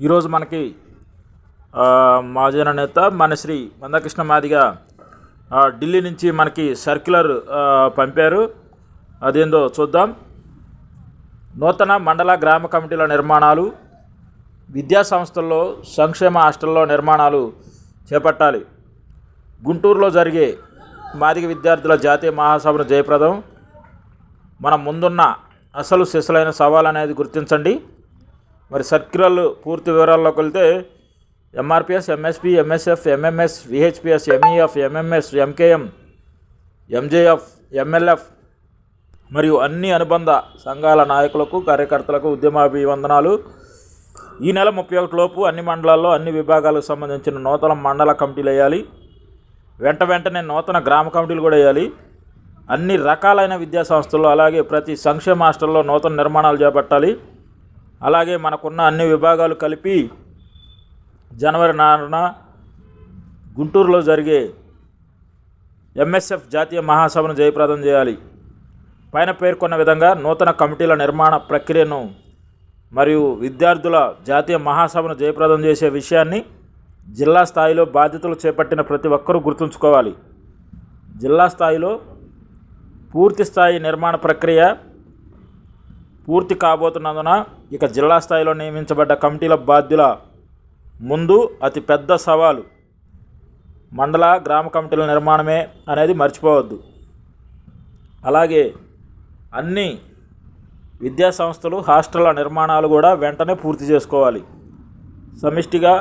ఈరోజు మనకి ఆ, నేత మన శ్రీ మందకృష్ణ మాదిగ ఢిల్లీ నుంచి మనకి సర్క్యులర్ పంపారు. అదేందో చూద్దాం. నూతన మండల గ్రామ కమిటీల నిర్మాణాలు విద్యా సంస్థల్లో సంక్షేమ హాస్టల్లో నిర్మాణాలు చేపట్టాలి. గుంటూరులో జరిగే మాదిక విద్యార్థుల జాతీయ మహాసభను జయప్రదం. మన ముందున్న అసలు సిసలైన సవాల్ అనేది గుర్తించండి. మరి సర్క్యులర్ పూర్తి వివరాల్లోకి వెళ్తే MRPS MSP MSF MMS VHPS MEF MMS MKM MJF MLF మరియు అన్ని అనుబంధ సంఘాల నాయకులకు కార్యకర్తలకు ఉద్యమాభివందనాలు. ఈ నెల ముప్పై ఒకటి లోపు అన్ని మండలాల్లో అన్ని విభాగాలకు సంబంధించిన నూతన మండల కమిటీలు వేయాలి. వెంట వెంటనే నూతన గ్రామ కమిటీలు కూడా వేయాలి. అన్ని రకాలైన విద్యా సంస్థల్లో అలాగే ప్రతి సంక్షేమ హాస్టల్లో నూతన నిర్మాణాలు చేపట్టాలి. అలాగే మనకున్న అన్ని విభాగాలు కలిపి జనవరి నాలుగున గుంటూరులో జరిగే ఎంఎస్ఎఫ్ జాతీయ మహాసభను జయప్రదం చేయాలి. పైన పేర్కొన్న విధంగా నూతన కమిటీల నిర్మాణ ప్రక్రియను మరియు విద్యార్థుల జాతీయ మహాసభను జయప్రదం చేసే విషయాన్ని జిల్లా స్థాయిలో బాధ్యతలు చేపట్టిన ప్రతి ఒక్కరూ గుర్తుంచుకోవాలి. జిల్లా స్థాయిలో పూర్తి స్థాయి నిర్మాణ ప్రక్రియ పూర్తి కాబోతున్నందున ఇక జిల్లా స్థాయిలో నియమించబడ్డ కమిటీల బాధ్యుల ముందు అతి పెద్ద సవాలు మండల గ్రామ కమిటీల నిర్మాణమే అనేది మర్చిపోవద్దు. అలాగే అన్ని విద్యాసంస్థలు హాస్టళ్ళ నిర్మాణాలు కూడా వెంటనే పూర్తి చేసుకోవాలి. సమిష్టిగా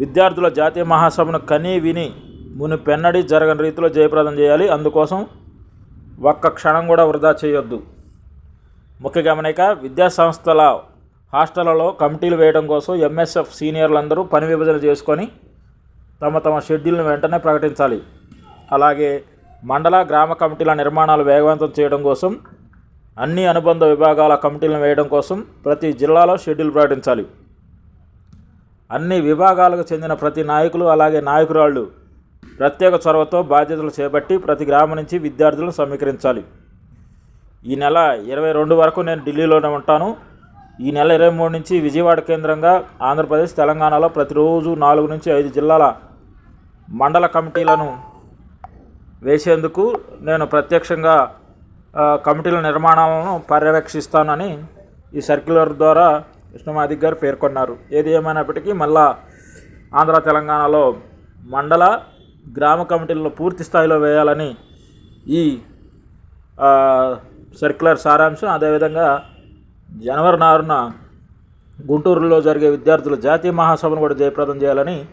విద్యార్థుల జాతీయ మహాసభను కని విని మునిపెన్నడి జరగని రీతిలో జయప్రదం చేయాలి. అందుకోసం ఒక్క క్షణం కూడా వృధా చేయొద్దు. ముఖ్య గమనిక విద్యాసంస్థల హాస్టళ్ళలో కమిటీలు వేయడం కోసం ఎంఎస్ఎఫ్ సీనియర్లందరూ పని విభజన చేసుకొని తమ తమ షెడ్యూల్ను వెంటనే ప్రకటించాలి. అలాగే మండల గ్రామ కమిటీల నిర్మాణాలు వేగవంతం చేయడం కోసం అన్ని అనుబంధ విభాగాల కమిటీలను వేయడం కోసం ప్రతి జిల్లాలో షెడ్యూల్ ప్రకటించాలి. అన్ని విభాగాలకు చెందిన ప్రతి నాయకులు అలాగే నాయకురాళ్ళు ప్రత్యేక చొరవతో బాధ్యతలు చేపట్టి ప్రతి గ్రామం నుంచి విద్యార్థులను సమీకరించాలి. ఈ నెల ఇరవై రెండు వరకు నేను ఢిల్లీలోనే ఉంటాను. ఈ నెల ఇరవై మూడు నుంచి విజయవాడ కేంద్రంగా ఆంధ్రప్రదేశ్ తెలంగాణలో ప్రతిరోజు నాలుగు నుంచి ఐదు జిల్లాల మండల కమిటీలను వేసేందుకు నేను ప్రత్యక్షంగా కమిటీల నిర్మాణాలను పర్యవేక్షిస్తానని ఈ సర్క్యులర్ ద్వారా విష్ణుమాదిక్ గారు పేర్కొన్నారు. ఏది ఏమైనప్పటికీ మళ్ళా ఆంధ్ర తెలంగాణలో మండల గ్రామ కమిటీలను పూర్తి స్థాయిలో వేయాలని ఈ సర్క్యులర్ సారాంశం. అదేవిధంగా జనవరి నారున గుంటూరులో జరిగే విద్యార్థుల జాతీయ మహాసభను కూడా జయప్రదం చేయాలని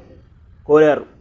కోరారు.